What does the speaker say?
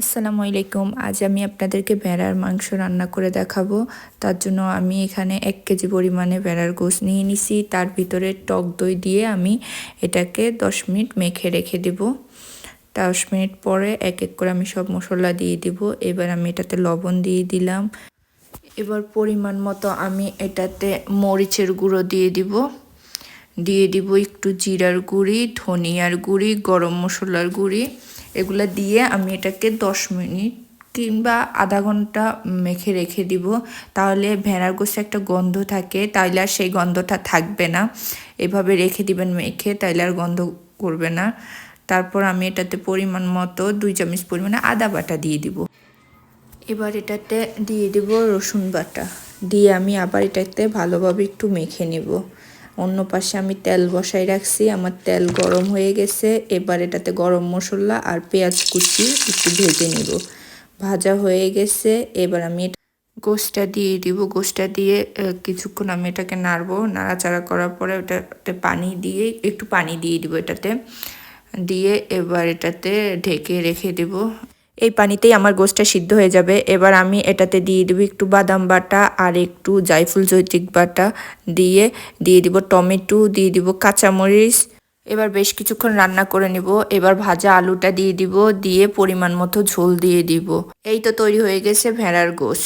আসসালামু আলাইকুম। আজ আমি আপনাদেরকে ভেড়ার মাংস রান্না করে দেখাবো। তার জন্য আমি এখানে এক কেজি পরিমাণে ভেড়ার গোশ নিয়ে নিছি। তার ভিতরে টক দই দিয়ে আমি এটাকে দশ মিনিট মেখে রেখে দেব। দশ মিনিট পরে এক এক করে আমি সব মশলা দিয়ে দিব। এবার আমি এটাতে লবণ দিয়ে দিলাম। এবার পরিমাণ মতো আমি এটাতে মরিচের গুঁড়ো দিয়ে দিব। দিয়ে দিব একটু জিরার গুঁড়ি, ধনিয়ার গুঁড়ি, গরম মশলার গুঁড়ি। এগুলা দিয়ে আমি এটাকে দশ মিনিট কিংবা আধা ঘণ্টা মেখে রেখে দিব। তাহলে ভেড়ার গোসে একটা গন্ধ থাকে, তাইলে আর সেই গন্ধটা থাকবে না। এভাবে রেখে দিবেন মেখে, তাইলে আর গন্ধ করবে না। তারপর আমি এটাতে পরিমাণ মতো দুই চামচ পরিমাণে আদা বাটা দিয়ে দিব। এবার এটাতে দিয়ে দিব রসুন বাটা। দিয়ে আমি আবার এটাতে ভালোভাবে একটু মেখে নেব। অন্য পাশে আমি তেল বসাই রাখছি, আমার তেল গরম হয়ে গেছে। এবার এটাতে গরম মশলা আর পেঁয়াজ কুচি একটু ভেজে নিব। ভাজা হয়ে গেছে, এবার আমি গোষ্ঠটা দিয়ে দিব। গোষ্ঠটা দিয়ে কিছুক্ষণ আমি এটাকে নাড়বো। নাড়াচাড়া করার পরে ওটাতে পানি দিয়ে, একটু পানি দিয়ে দিব এটাতে। দিয়ে এবার এটাতে ঢেকে রেখে দেব। এই পানিতেই আমার গোষ্ঠটা সিদ্ধ হয়ে যাবে। এবার আমি এটাতে দিয়ে দেবো একটু বাদাম বাটা আর একটু জায়ফুল জৈতিক বাটা দিয়ে দিয়ে দিব টমেটো, দিয়ে দিব কাঁচামরিচ। এবার বেশ কিছুক্ষণ রান্না করে নিব। এবার ভাজা আলুটা দিয়ে দিব, দিয়ে পরিমাণ মতো ঝোল দিয়ে দিব। এই তো তৈরি হয়ে গেছে ভেড়ার গোশ।